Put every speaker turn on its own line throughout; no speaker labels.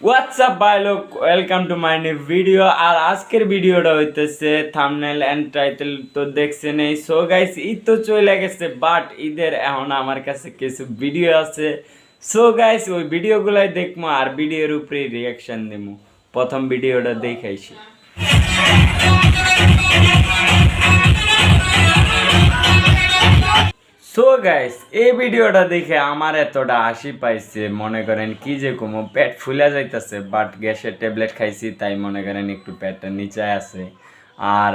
WhatsApp বাই লোক welcome to my new video আর আজকের ভিডিওটা হইতেছে থামনেল এন্ড টাইটেল তো দেখছেন এই। সো গাইস ঈদ তো চলে গেছে বাট ঈদের এখন আমার কাছে কিছু ভিডিও আছে। সো গাইস ওই ভিডিওগুলাই দেখব আর ভিডিওর উপরে রিয়াকশন দেবো প্রথম ভিডিওটা দেখাইছি। গাইস এই ভিডিওটা দেখে আমার এতটা হাসি পাইছে, মনে করেন কি যে কমো, পেট ফুলে যাইতেছে বাট গ্যাসের ট্যাবলেট খাইছি, তাই মনে করেন একটু পেটটা নিচে আছে। আর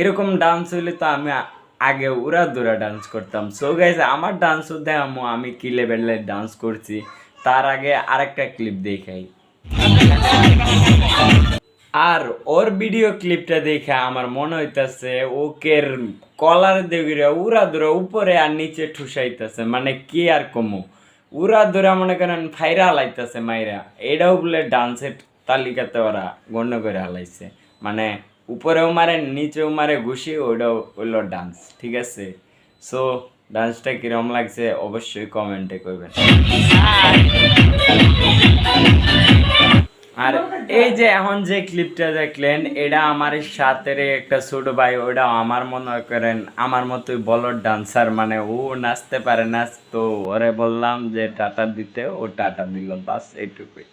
এরকম ডান্স হইলে তো আমি আগে উড়া দুরা ডান্স করতাম। সো গাইস আমার ডান্স দেখামো আমি কি লেভেলের ডান্স করছি, তার আগে আরেকটা ক্লিপ দেখাই। আর ওর ভিডিও ক্লিপটা দেখে আমার মনে হইতাছে, ওকের কলার দিকে উড়া দূরা উপরে আর নিচে ঠুসাইতেছে মানে কি আর কমু? উড়া দূরা মনে করেন ফাইরা হালাইতেছে মাইরা এটাও বলে ডান্সের তালিকাতে ওরা গণ্য করে হালাইছে। মানে উপরেও মারে, নিচেও মারে, ঘুষি ওইটাও হইল ডান্স, ঠিক আছে? সো ডান্সটা কিরম লাগছে অবশ্যই কমেন্টে করবেন আর এই যে এখন যে ক্লিপটা দেখলেন এটা আমার সাথের একটা ছোট ভাই ওটা আমার মনে করেন আমার মতোই বলর ডান্সার মানে ও নাচতে পারে নাচ তো ওরে বললাম যে টাটা দিতে ও টাটা দিল বাস এইটুকুই।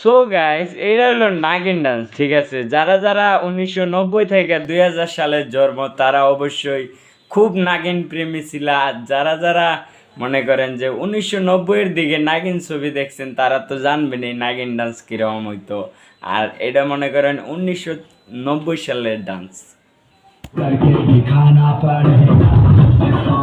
সো গাইস এটা হলো নাগিন ডান্স ঠিক আছে? যারা যারা উনিশশো নব্বই থেকে দুই হাজার সালের জন্ম, তারা অবশ্যই খুব নাগিন প্রেমী ছিল। যারা যারা মনে করেন যে উনিশশো নব্বইয়ের দিকে নাগিন ছবি দেখছেন, তারা তো জানবেন এই নাগিন ডান্স কীরকম হইতো। আর এটা মনে করেন উনিশশো নব্বই সালের ডান্স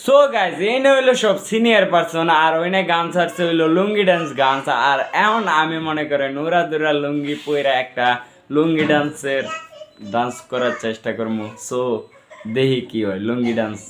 সো গাইজ এই হইল সব সিনিয়র পার্সন আর ওইনে গান ছাড়ছে হইল লুঙ্গি ডান্স গান আর এমন আমি মনে করি নোরা দুরা লুঙ্গি পইরা একটা লুঙ্গি ডান্সের ডান্স করার চেষ্টা করব সো দেখি কি হয়, লুঙ্গি ডান্স